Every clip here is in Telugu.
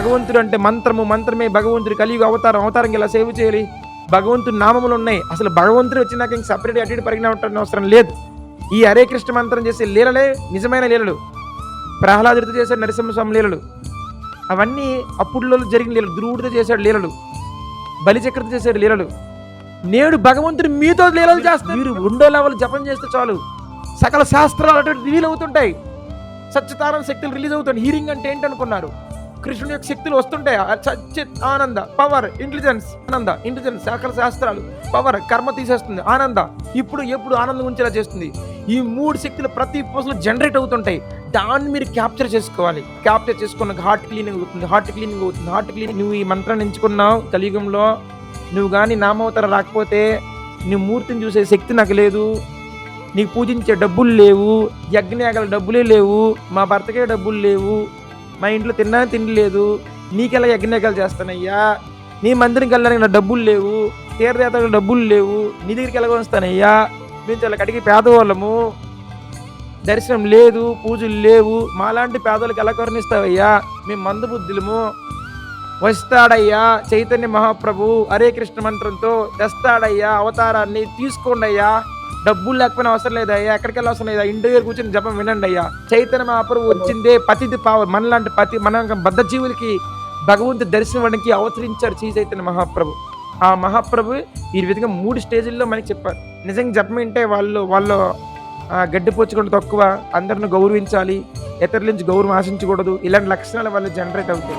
భగవంతుడు అంటే మంత్రము మంత్రమే భగవంతుడు కలియుగ అవతారం అవతారం ఇలా సేవ చేయాలి? భగవంతుడి నామములు ఉన్నాయి. అసలు భగవంతుడు వచ్చినాక ఇంక సపరేట్ అటు ఇటు అవసరం లేదు. ఈ హరే కృష్ణ మంత్రం చేసే లీలలే నిజమైన లీలలు. ప్రహ్లాదుడితో చేశాడు నరసింహస్వామి లీలలు. అవన్నీ అప్పుడులో జరిగిన లీలలు. ధ్రువుడితో చేశాడు లీలలు. బలిచక్రతో చేశాడు లీలలు. నేడు భగవంతుడు మీతో లీలలు చేస్తారు మీరు రెండో లెవెల్ జపం చేస్తే చాలు. సకల శాస్త్రాలు అటువంటి రివీల్ అవుతుంటాయి సత్యతారణ శక్తులు రిలీజ్ అవుతుంది హీరింగ్ అంటే ఏంటనుకున్నారు? కృష్ణుని యొక్క శక్తులు వస్తుంటాయి. ఆ ఆనంద పవర్ ఇంటెలిజెన్స్ ఆనంద ఇంటెలిజెన్స్ సకల శాస్త్రాలు పవర్ కర్మ తీసేస్తుంది. ఆనంద ఇప్పుడు ఎప్పుడు ఆనందం ఉంచేలా చేస్తుంది. ఈ మూడు శక్తులు ప్రతి పర్సన్ జనరేట్ అవుతుంటాయి. దాన్ని మీరు క్యాప్చర్ చేసుకోవాలి. క్యాప్చర్ చేసుకున్న హార్ట్ క్లీనింగ్ అవుతుంది. హార్ట్ క్లీనింగ్ అవుతుంది. హార్ట్ క్లీనింగ్ నువ్వు ఈ మంత్రాన్ని ఎంచుకున్నావు కలియుగంలో. నువ్వు కానీ నామవతర రాకపోతే నీ మూర్తిని చూసే శక్తి నాకు లేదు. నీకు పూజించే డబ్బులు లేవు. యజ్ఞయాగల డబ్బులే లేవు. మా భర్తకే డబ్బులు లేవు. మా ఇంట్లో తిన్నా తిండి లేదు నీకెలా యజ్ఞయాగాలు చేస్తానయ్యా? నీ మందిరంకి వెళ్ళడానికి నా డబ్బులు లేవు తీర్థయాత్రకు డబ్బులు లేవు నీ దగ్గరికి ఎలా వస్తానయ్యా? మేము చాలా కడిగి పేదవాళ్ళము. దర్శనం లేదు పూజలు లేవు. మాలాంటి పేదలకు ఎలా కరుణిస్తావయ్యా? మేము మందు బుద్ధులము వస్తాడయ్యా చైతన్య మహాప్రభు హరే కృష్ణ మంత్రంతో తెస్తాడయ్యా అవతారాన్ని తీసుకోండి అయ్యా డబ్బులు లేకపోయినా అవసరం లేదు అయ్యా ఎక్కడికి వెళ్ళి అవసరం లేదా ఇంటి దగ్గర కూర్చొని జపం వినండి అయ్యా. చైతన్య మహాప్రభు వచ్చిందే పతిది పావ మనలాంటి పతి మన బద్ధ జీవులకి భగవంతు దర్శనం ఇవ్వడానికి అవతరించారు శ్రీ చైతన్య మహాప్రభు. ఆ మహాప్రభు ఈ విధంగా మూడు స్టేజీల్లో మనకి చెప్పారు. నిజంగా జపం వింటే వాళ్ళు వాళ్ళు ఆ, గడ్డి తక్కువ అందరిని గౌరవించాలి ఇతరుల నుంచి గౌరవం ఆశించకూడదు. ఇలాంటి లక్షణాలు వాళ్ళు జనరేట్ అవుతాయి.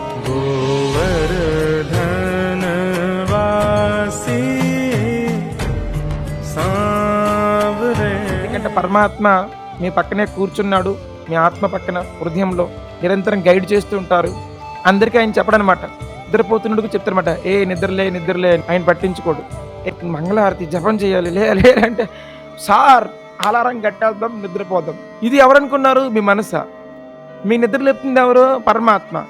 ఎందుకంటే పరమాత్మ మీ పక్కనే కూర్చున్నాడు మీ ఆత్మ పక్కన హృదయంలో నిరంతరం గైడ్ చేస్తూ ఉంటారు. అందరికీ ఆయన చెప్పడనమాట. నిద్రపోతున్నట్టుకు చెప్తారనమాట ఏ నిద్రలే నిద్రలే అని ఆయన పట్టించుకోడు. మంగళహారతి జపం చేయాలి లే అంటే సార్ అలారం కట్టేద్దాం నిద్రపోదాం. ఇది ఎవరనుకున్నారు? మీ మనస. మీ నిద్ర లేపుతుంది ఎవరు? పరమాత్మ.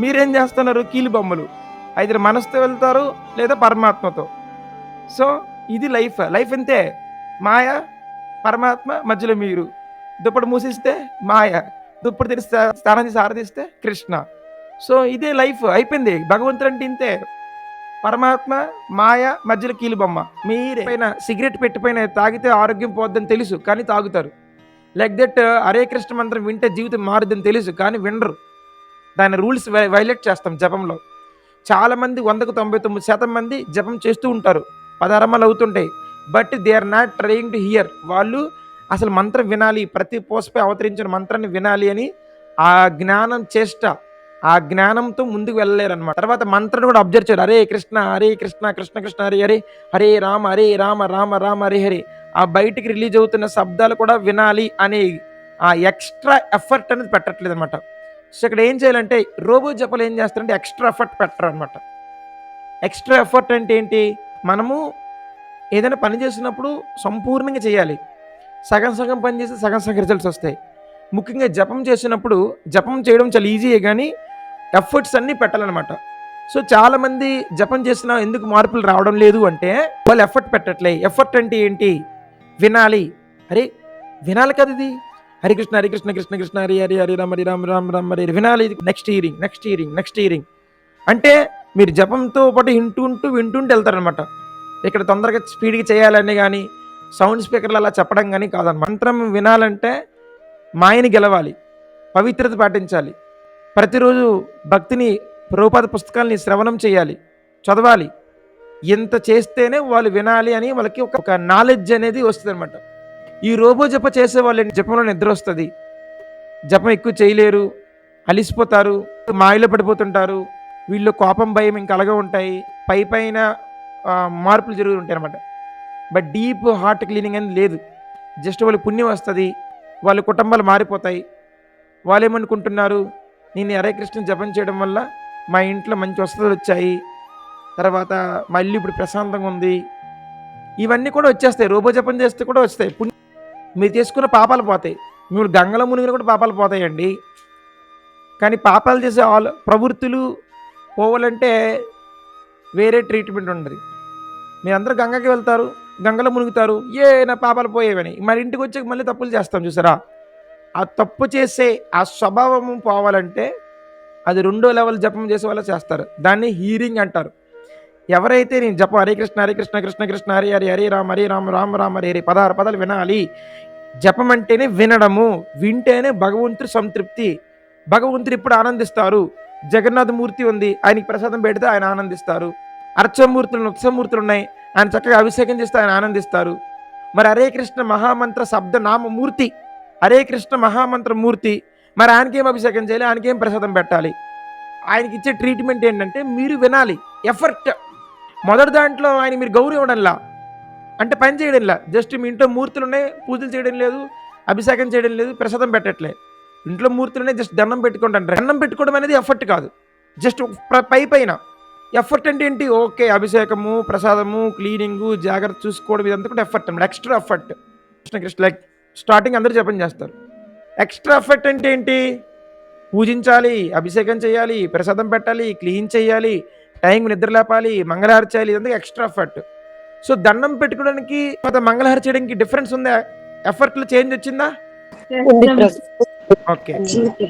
మీరేం చేస్తున్నారు? కీలు బొమ్మలు. అయితే మనసుతో వెళ్తారు లేదా పరమాత్మతో. సో ఇది లైఫ్. లైఫ్ అంతే మాయ పరమాత్మ మధ్యలో మీరు. దుప్పటి మూసిస్తే మాయ దుప్పటి తెరిస్తే స్నానం చేసి కృష్ణ. సో ఇదే లైఫ్ అయిపోయింది. భగవంతుడు అంటే ఇంతే. పరమాత్మ మాయ మధ్యలో కీలుబొమ్మ. మీరే పైన సిగరెట్ పెట్టిపోయిన తాగితే ఆరోగ్యం పోద్దని తెలుసు కానీ తాగుతారు. లైక్ దట్ హరే కృష్ణ మంత్రం వింటే జీవితం మారుద్దని తెలుసు కానీ వినరు. దాని రూల్స్ వైలేట్ చేస్తాం జపంలో. చాలామంది వందకు తొంభై తొమ్మిది శాతం మంది జపం చేస్తూ ఉంటారు. పదారమ్మలు అవుతుంటాయి. But they are not trying to hear. వాళ్ళు అసలు మంత్రం వినాలి ప్రతి పోస్పై అవతరించిన మంత్రాన్ని వినాలి అని ఆ జ్ఞానం చేష్ట. ఆ జ్ఞానంతో ముందుకు వెళ్ళలేరు అనమాట తర్వాత మంత్రం కూడా అబ్జర్వ్ చేయరు హరే కృష్ణ హరే కృష్ణ కృష్ణ కృష్ణ హరే హరే హరే రామ హరే రామ రామ రామ హరే హరే. ఆ బయటికి రిలీజ్ అవుతున్న శబ్దాలు కూడా వినాలి అనే ఆ ఎక్స్ట్రా ఎఫర్ట్ అనేది పెట్టట్లేదు అనమాట సో ఇక్కడ ఏం చేయాలంటే రోబో జపలు ఏం చేస్తారంటే ఎక్స్ట్రా ఎఫర్ట్ పెట్టరు అనమాట ఎక్స్ట్రా ఎఫర్ట్ అంటే ఏంటి? మనము ఏదైనా పని చేసినప్పుడు సంపూర్ణంగా చేయాలి. సగం సగం పని చేస్తే సగం సగం రిజల్ట్స్ వస్తాయి. ముఖ్యంగా జపం చేసినప్పుడు జపం చేయడం చాలా ఈజీయే కానీ ఎఫర్ట్స్ అన్నీ పెట్టాలన్నమాట. సో చాలామంది జపం చేసినా ఎందుకు మార్పులు రావడం లేదు అంటే వాళ్ళు ఎఫర్ట్ పెట్టట్లే. ఎఫర్ట్ అంటే ఏంటి? వినాలి. అరే వినాలి కదా ఇది? హరి కృష్ణ హరి కృష్ణ కృష్ణ కృష్ణ హరి హరి హరి రామ హరి రామ రామ రామ హరి హరి. వినాలి ఇది. Next hearing next hearing next hearing అంటే మీరు జపంతో పాటు వింటుంటూ వింటుంటూ వెళ్తారనమాట ఇక్కడ తొందరగా స్పీడ్గా చేయాలని కానీ సౌండ్ స్పీకర్లు అలా చెప్పడం కానీ కాదన్నమాట మంత్రం వినాలంటే మాయని గెలవాలి పవిత్రత పాటించాలి. ప్రతిరోజు భక్తిని రూపాద పుస్తకాలని శ్రవణం చేయాలి చదవాలి. ఎంత చేస్తేనే వాళ్ళు వినాలి అని వాళ్ళకి ఒక నాలెడ్జ్ అనేది వస్తుంది అనమాట ఈ రోబో జప చేసే వాళ్ళు జపంలో నిద్ర వస్తుంది. జపం ఎక్కువ చేయలేరు అలిసిపోతారు మాయలో పడిపోతుంటారు. వీళ్ళు కోపం భయం ఇంకా అలాగే ఉంటాయి పై పైన మార్పులు జరుగుతుంటాయి అనమాట బట్ డీప్ హార్ట్ క్లీనింగ్ అనేది లేదు. జస్ట్ వాళ్ళకి పుణ్యం వస్తుంది వాళ్ళ కుటుంబాలు మారిపోతాయి. వాళ్ళు ఏమనుకుంటున్నారు నేను హరే కృష్ణ జపం చేయడం వల్ల మా ఇంట్లో మంచి వసతులు వచ్చాయి. తర్వాత మళ్ళీ ఇప్పుడు ప్రశాంతంగా ఉంది. ఇవన్నీ కూడా వచ్చేస్తాయి. రోబో జపం చేస్తే కూడా వస్తాయి పుణ్యం. మీరు చేసుకున్న పాపాలు పోతాయి. మీరు గంగలో మునిగిన కూడా పాపాలు పోతాయండి. కానీ పాపాలు చేసే ఆల్ ప్రవృత్తులు పోవాలంటే వేరే ట్రీట్మెంట్ ఉండదు. మీరందరూ గంగకి వెళ్తారు గంగలో మునుగుతారు. ఏ నా పాపాలు పోయేవని. మరి ఇంటికి వచ్చి మళ్ళీ తప్పులు చేస్తాం చూసారా? ఆ తప్పు చేసే ఆ స్వభావము పోవాలంటే అది రెండో లెవెల్ జపం చేసే వాళ్ళు చేస్తారు. దాన్ని హీరింగ్ అంటారు. ఎవరైతే నేను జపం హరే కృష్ణ హరే కృష్ణ కృష్ణ కృష్ణ హరి హరి హరి రామ హరి రామ రామ రామ హరి హరి పదహారు పదాలు వినాలి. జపం అంటేనే వినడము వింటేనే భగవంతుడి సంతృప్తి. భగవంతుడు ఇప్పుడు ఆనందిస్తారు. జగన్నాథ్ మూర్తి ఉంది ఆయనకి ప్రసాదం పెడితే ఆయన ఆనందిస్తారు. అర్చమూర్తులు ఉత్సవమూర్తులు ఉన్నాయి ఆయన చక్కగా అభిషేకం చేస్తే ఆయన ఆనందిస్తారు. మరి హరే కృష్ణ మహామంత్ర శబ్ద నామ మూర్తి హరే కృష్ణ మహామంత్ర మూర్తి మరి ఆయనకేం అభిషేకం చేయాలి? ఆయనకేం ప్రసాదం పెట్టాలి? ఆయనకి ఇచ్చే ట్రీట్మెంట్ ఏంటంటే మీరు వినాలి. ఎఫర్ట్. మొదటి దాంట్లో ఆయన మీరు గౌరవడంలా అంటే పని చేయడంలా. జస్ట్ మీ ఇంట్లో మూర్తులు ఉన్నాయి పూజలు చేయడం లేదు అభిషేకం చేయడం లేదు ప్రసాదం పెట్టట్లే. ఇంట్లో మూర్తులు ఉన్నాయి జస్ట్ దండం పెట్టుకోండి అంటారు. దండం పెట్టుకోవడం అనేది ఎఫర్ట్ కాదు. జస్ట్ పై పైన. ఎఫర్ట్ అంటే ఏంటి? ఓకే అభిషేకము ప్రసాదము క్లీనింగు జాగ్రత్త చూసుకోవడం ఇదంతా కూడా ఎఫర్ట్ అనమాట extra effort Krishna Krishna like starting అందరూ జపం చేస్తారు. ఎక్స్ట్రా ఎఫర్ట్ అంటే ఏంటి? పూజించాలి అభిషేకం చేయాలి ప్రసాదం పెట్టాలి క్లీన్ చేయాలి టైం నిద్ర లేపాలి మంగళహార చేయాలి ఇదంతా ఎక్స్ట్రా ఎఫర్ట్ సో దండం పెట్టుకోవడానికి మంగళహార చేయడానికి డిఫరెన్స్ ఉందా? ఎఫర్ట్లో చేంజ్ వచ్చిందా? ఓకే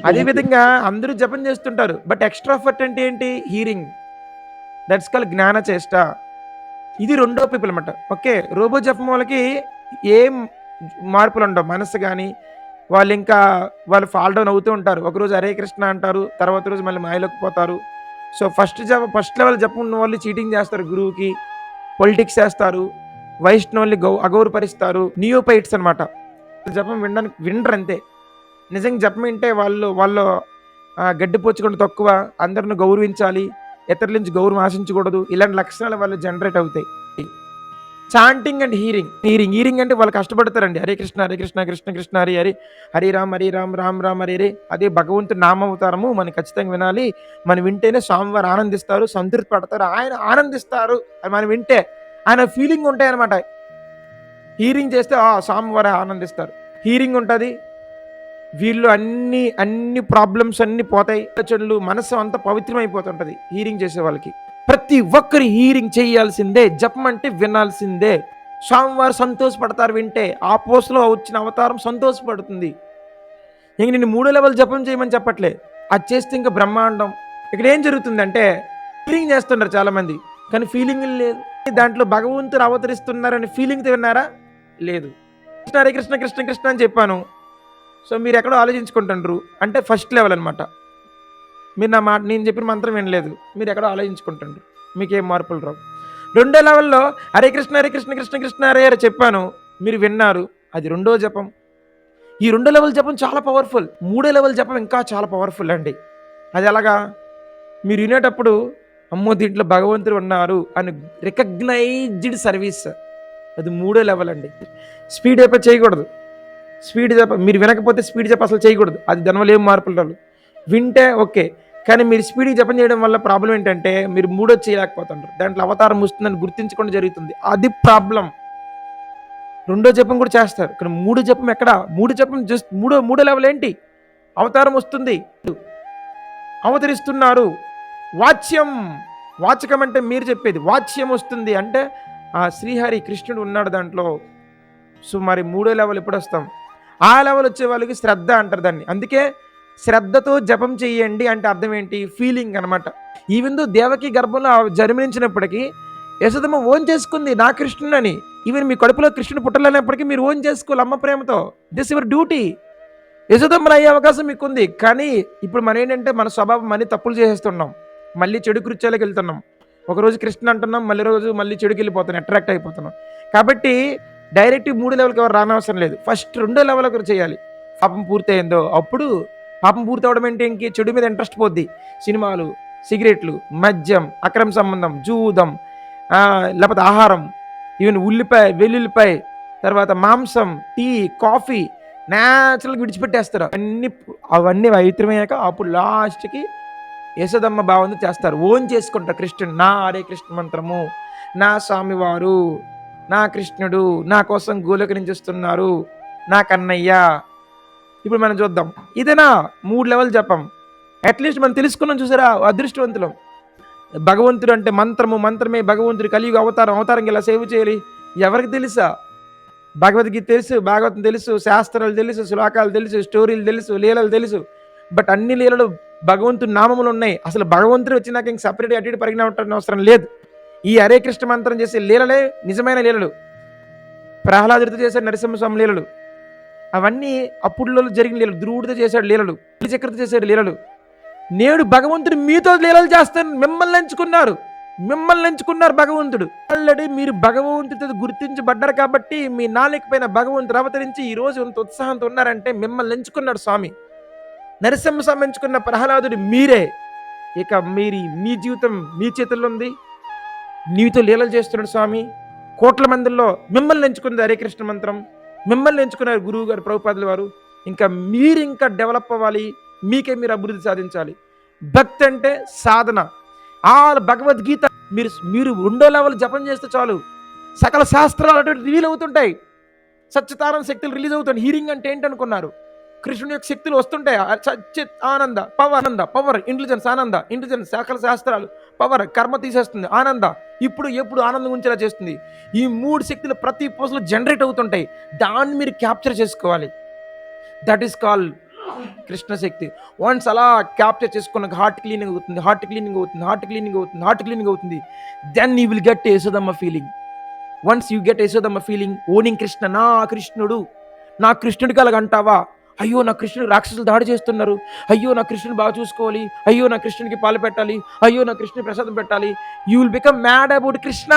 అదే విధంగా అందరూ జపం చేస్తుంటారు. బట్ ఎక్స్ట్రా ఎఫర్ట్ అంటే ఏంటి? హీరింగ్ దట్స్ కాల్ జ్ఞాన చేష్ట. ఇది రెండో పీపుల్ అనమాట ఓకే రోబో జపం వాళ్ళకి ఏం మార్పులు ఉండవు మనసు కానీ వాళ్ళు ఇంకా వాళ్ళు ఫాల్ డౌన్ అవుతూ ఉంటారు. ఒకరోజు హరే కృష్ణ అంటారు తర్వాత రోజు మళ్ళీ మాయలోకి పోతారు. సో ఫస్ట్ జప ఫస్ట్ లెవెల్ జపం ఉన్న వాళ్ళు చీటింగ్ చేస్తారు గురువుకి పొలిటిక్స్ చేస్తారు వైష్ణవుల్ని గౌ అగౌరపరుస్తారు నియోపైట్స్ అనమాట జపం వినడానికి వినరు అంతే. నిజంగా జపం వింటే వాళ్ళు వాళ్ళు ఆ, తక్కువ అందరిని గౌరవించాలి ఇతరుల నుంచి గౌరవం ఆశించకూడదు. ఇలాంటి లక్షణాలు వాళ్ళు జనరేట్ అవుతాయి. Chanting and hearing hearing hearing అంటే వాళ్ళు కష్టపడతారండి. హరే కృష్ణ హరే కృష్ణ కృష్ణ కృష్ణ హరి హరి. హరి రామ్ హరి రామ్ రామ్ రామ్ హరి హరి. అదే భగవంతుడు నామావతారము మనం ఖచ్చితంగా వినాలి. మనం వింటేనే స్వామివారు ఆనందిస్తారు సంతృప్తి పడతారు ఆయన ఆనందిస్తారు. అని మనం వింటే ఆయన ఫీలింగ్ ఉంటాయి అనమాట హీరింగ్ చేస్తే ఆ స్వామివారు ఆనందిస్తారు. హీరింగ్ ఉంటుంది వీళ్ళు అన్ని అన్ని ప్రాబ్లమ్స్ అన్ని పోతాయి. ఆలోచనలు మనసు అంత పవిత్రమైపోతుంటది హీరింగ్ చేసే వాళ్ళకి. ప్రతి ఒక్కరి హీరింగ్ చేయాల్సిందే జపం అంటే వినాల్సిందే. స్వామివారు సంతోషపడతారు వింటే ఆ పోస్ట్లో వచ్చిన అవతారం సంతోషపడుతుంది. ఇంక నేను మూడో లెవెల్ జపం చేయమని చెప్పట్లే. అది చేస్తే ఇంకా బ్రహ్మాండం. ఇక్కడ ఏం జరుగుతుందంటే ఫీలింగ్ చేస్తున్నారు చాలామంది కానీ ఫీలింగ్ లేదు. దాంట్లో భగవంతుడు అవతరిస్తున్నారని ఫీలింగ్తో విన్నారా? లేదు. కృష్ణ హరే కృష్ణ కృష్ణ కృష్ణ అని చెప్పాను. సో మీరు ఎక్కడో ఆలోచించుకుంటుండ్రు. అంటే ఫస్ట్ లెవెల్ అనమాట మీరు నా మాట నేను చెప్పిన మంత్రం వినలేదు. మీరు ఎక్కడో ఆలోచించుకుంటుండ్రు. మీకేం మార్పులు రావు. రెండో లెవెల్లో హరే కృష్ణ హరే కృష్ణ కృష్ణ కృష్ణ హరే హరే చెప్పాను. మీరు విన్నారు. అది రెండో జపం. ఈ రెండో లెవెల్ జపం చాలా పవర్ఫుల్ మూడో లెవెల్ జపం ఇంకా చాలా పవర్ఫుల్ అండి. అది ఎలాగా? మీరు వినేటప్పుడు అమ్మో దీంట్లో భగవంతుడు ఉన్నారు అని రికగ్నైజ్డ్ సర్వీస్ అది మూడో లెవెల్ అండి. స్పీడ్ అయిపోయి చేయకూడదు. స్పీడ్ చెప్ప మీరు వినకపోతే స్పీడ్ చెప్ప అసలు చేయకూడదు. అది దానివల్ల ఏం మార్పులు రాదు వింటే ఓకే కానీ మీరు స్పీడ్గా జపం చేయడం వల్ల ప్రాబ్లం ఏంటంటే మీరు మూడో చేయలేకపోతుంటారు. దాంట్లో అవతారం వస్తుందని గుర్తించకుండా జరుగుతుంది. అది ప్రాబ్లం. రెండో జపం కూడా చేస్తారు. కానీ మూడో జపం ఎక్కడ? మూడు జపం జస్ట్ మూడో మూడో లెవెల్ ఏంటి? అవతారం వస్తుంది. అవతరిస్తున్నారు. వాచ్యం. వాచకం అంటే మీరు చెప్పేది. వాచ్యం వస్తుంది. అంటే ఆ శ్రీహరి కృష్ణుడు ఉన్నాడు దాంట్లో. సో మరి మూడో లెవెల్ ఎప్పుడు వస్తాం? ఆ లెవెల్ వచ్చే వాళ్ళకి శ్రద్ధ అంటారు దాన్ని. అందుకే శ్రద్ధతో జపం చేయండి అంటే అర్థం ఏంటి? ఫీలింగ్ అనమాట ఈవెందు దేవకి గర్భంలో జన్మించినప్పటికీ యశోదమ్మ ఓన్ చేసుకుంది నా కృష్ణుడు ఈవెన్ మీ కడుపులో కృష్ణుడు పుట్టలేనప్పటికీ మీరు ఓన్ చేసుకోవాలి అమ్మ ప్రేమతో. దిస్ యువర్ డ్యూటీ యశోదమ్మని అయ్యే అవకాశం మీకు ఉంది కానీ ఇప్పుడు మనం ఏంటంటే మన స్వభావం మనీ తప్పులు చేసేస్తున్నాం. మళ్ళీ చెడు కృత్యాలకు వెళ్తున్నాం. ఒకరోజు కృష్ణ అంటున్నాం మళ్ళీ రోజు మళ్ళీ చెడుకి వెళ్ళిపోతున్నాం అట్రాక్ట్ అయిపోతున్నాం. కాబట్టి డైరెక్ట్ మూడు లెవెల్కి ఎవరు రానవసరం లేదు. ఫస్ట్ రెండో లెవెల్ ఒకరు చేయాలి. పాపం పూర్తయిందో. అప్పుడు పాపం పూర్తి అవడం ఏంటి? ఇంక చెడు మీద ఇంట్రెస్ట్ పోద్ది. సినిమాలు సిగరెట్లు మద్యం అక్రమ సంబంధం జూదం లేకపోతే ఆహారం ఈవెన్ ఉల్లిపాయ వెల్లుల్లిపాయ తర్వాత మాంసం టీ కాఫీ న్యాచురల్గా విడిచిపెట్టేస్తారు. అన్ని అవన్నీ పవిత్రమయ్యాక అప్పుడు లాస్ట్కి యశదమ్మ భావంతో చేస్తారు. ఓన్ చేసుకుంటారు. కృష్ణుడు నా హరే కృష్ణ మంత్రము నా స్వామివారు నా కృష్ణుడు నా కోసం గోలోకి నుంచి వస్తున్నారు నా కన్నయ్య. ఇప్పుడు మనం చూద్దాం. ఇదేనా? మూడు లెవెల్ జపం. అట్లీస్ట్ మనం తెలుసుకున్నాం చూసారా? అదృష్టవంతులం. భగవంతుడు అంటే మంత్రము మంత్రమే భగవంతుడు కలియుగ అవతారం. అవతారం ఇలా సేవ చేయాలి? ఎవరికి తెలుసా? భగవద్గీత తెలుసు భాగవతం తెలుసు శాస్త్రాలు తెలుసు శ్లోకాలు తెలుసు స్టోరీలు తెలుసు లీలలు తెలుసు. బట్ అన్ని లీలలు భగవంతుడి నామములు ఉన్నాయి. అసలు భగవంతుడు వచ్చినాక ఇంక సపరేట్ అటు ఇటు పరిగిన అవసరం లేదు. ఈ హరే కృష్ణ మంత్రం చేసే లీలలే నిజమైన లీలలు. ప్రహ్లాదుడితో చేశాడు నరసింహస్వామి లీలలు. అవన్నీ అప్పుడులో జరిగిన లీలలు. ధ్రువుడితో చేశాడు లీలలు. చక్రతో చేశాడు లీలలు. నేడు భగవంతుడు మీతో లీలలు చేస్తాను. మిమ్మల్ని ఎంచుకున్నారు. మిమ్మల్ని ఎంచుకున్నారు భగవంతుడు. ఆల్రెడీ మీరు భగవంతుడితో గుర్తించబడ్డారు కాబట్టి మీ నాలుక పైన భగవంతుడు అవతరించి ఈరోజు ఇంత ఉత్సాహంతో ఉన్నారంటే మిమ్మల్ని ఎంచుకున్నాడు స్వామి. నరసింహస్వామి ఎంచుకున్న ప్రహ్లాదుడు మీరే. ఇక మీరి మీ జీవితం మీ చేతుల్లో ఉంది. నీతో లీలలు చేస్తున్నాడు స్వామి. కోట్ల మందిలో మిమ్మల్ని ఎంచుకుంది హరే కృష్ణ మంత్రం. మిమ్మల్ని ఎంచుకున్నారు గురువు గారు ప్రభుపాదుల వారు. ఇంకా మీరు ఇంకా డెవలప్ అవ్వాలి. మీకే మీరు అభివృద్ధి సాధించాలి. భక్తి అంటే సాధన. ఆ భగవద్గీత మీరు మీరు రెండో లెవెల్ జపం చేస్తే చాలు. సకల శాస్త్రాలు అటువంటి రివీల్ అవుతుంటాయి. సత్యతారణ శక్తులు రిలీజ్ అవుతాయి. హీరింగ్ అంటే ఏంటనుకున్నారు? కృష్ణుని యొక్క శక్తులు వస్తుంటాయి. ఆ సచ్చిత్ ఆనంద పవర్ ఆనంద పవర్ ఇంటెలిజెన్స్ ఆనంద ఇంటెలిజెన్స్ సకల శాస్త్రాలు పవర్ కర్మ తీసేస్తుంది. ఆనంద. ఇప్పుడు ఎప్పుడు ఆనందం ఉంచేలా చేస్తుంది? ఈ మూడు శక్తులు ప్రతి పూసలో జనరేట్ అవుతుంటాయి. దాన్ని మీరు క్యాప్చర్ చేసుకోవాలి. That is call Krishna shakti. Once అలా క్యాప్చర్ చేసుకున్న హార్ట్ క్లీనింగ్ అవుతుంది హార్ట్ క్లీనింగ్ అవుతుంది హార్ట్ క్లీనింగ్ అవుతుంది హార్ట్ క్లీనింగ్ అవుతుంది. Then you will get Yashodamma feeling once you get Yashodamma feeling owning Krishna నా కృష్ణుడు నా కృష్ణుడికి అలాగంటావా అయ్యో నా కృష్ణుడు రాక్షసులు దాడి చేస్తున్నారు అయ్యో నా కృష్ణుని బాగా చూసుకోవాలి అయ్యో నా కృష్ణునికి పాలు పెట్టాలి అయ్యో నా కృష్ణుని ప్రసాదం పెట్టాలి you will become mad about Krishna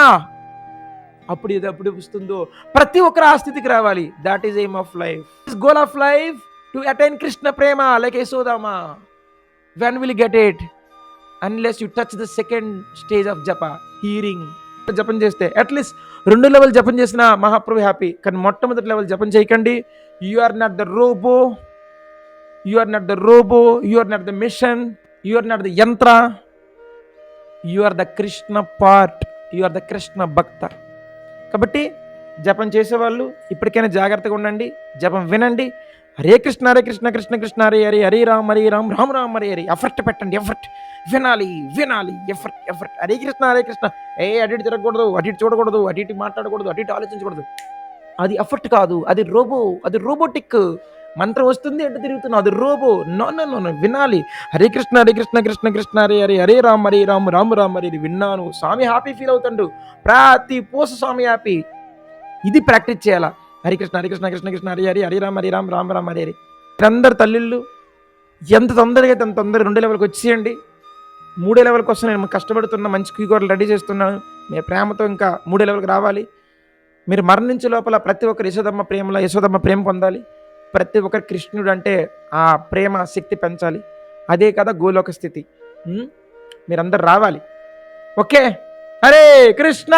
అప్పుడు ఇది అప్పుడు వస్తుందో ప్రతి ఒక్కరు ఆ స్థితికి రావాలి that is aim of life goal of life to attain Krishna prema like Yashodama when will get it unless you touch the second stage of japa hearing జపం చేస్తే అట్లీస్ట్ రెండు లెవెల్ జపం చేసిన మహాప్రభు హ్యాపీ. కానీ మొట్టమొదటి లెవెల్ జపం చేయకండి. You are not the robot you are not the robot you are not the mission you are not the yantra you are the Krishna part you are the Krishna bhakta కాబట్టి జపం చేసేవాళ్ళు ఇప్పటికైనా జాగ్రత్తగా ఉండండి. జపం వినండి. హరే కృష్ణ హరే కృష్ణ కృష్ణ కృష్ణ హరే హరే హరే రామ్ హరే రామ్ రామ్ రామ్ హరే హరే. ఎఫర్ట్ పెట్టండి ఎఫర్ట్ వినాలి వినాలి ఎఫర్ట్ ఎఫర్ట్ హరే కృష్ణ హరే కృష్ణ. ఏ అటు ఇటు తిరగకూడదు అటు ఇటు చూడకూడదు అటు ఇటు మాట్లాడకూడదు అటు ఇటు ఆలోచించకూడదు. అది ఎఫర్ట్ కాదు అది రోబో అది రోబోటిక్ మంత్రం వస్తుంది అంటే తిరుగుతున్నావు అది రోబో. నో నో నో వినాలి. హరే కృష్ణ హరే కృష్ణ కృష్ణ కృష్ణ హరే హరే హరే రామ్ హరే రామ్ రామ్ రామ్ హరే. విన్నాను. స్వామి హ్యాపీ ఫీల్ అవుతాడు. ప్రతి పూస స్వామి హ్యాపీ ఇది ప్రాక్టీస్ చేయాలా? హరి కృష్ణ హరి కృష్ణ కృష్ణ కృష్ణ హరి హరి హరి రామ్ హరి రామ్ రామ్ రామ్ హరి హరి. అందరు తల్లిళ్ళు ఎంత తొందరగా అయితే అంత తొందరగా రెండు లెవెల్కి వచ్చేయండి. మూడే లెవెల్ కోసం నేను కష్టపడుతున్న మంచి కీగోడలు రెడీ చేస్తున్నాను. మీ ప్రేమతో ఇంకా మూడో లెవెల్కి రావాలి. మీరు మరణించే లోపల ప్రతి ఒక్కరు యశోదమ్మ ప్రేమలో యశోదమ్మ ప్రేమ పొందాలి. ప్రతి ఒక్కరు కృష్ణుడు అంటే ఆ ప్రేమ శక్తి పెంచాలి. అదే కదా గోలోక స్థితి. మీరందరు రావాలి. ఓకే. హరే కృష్ణ!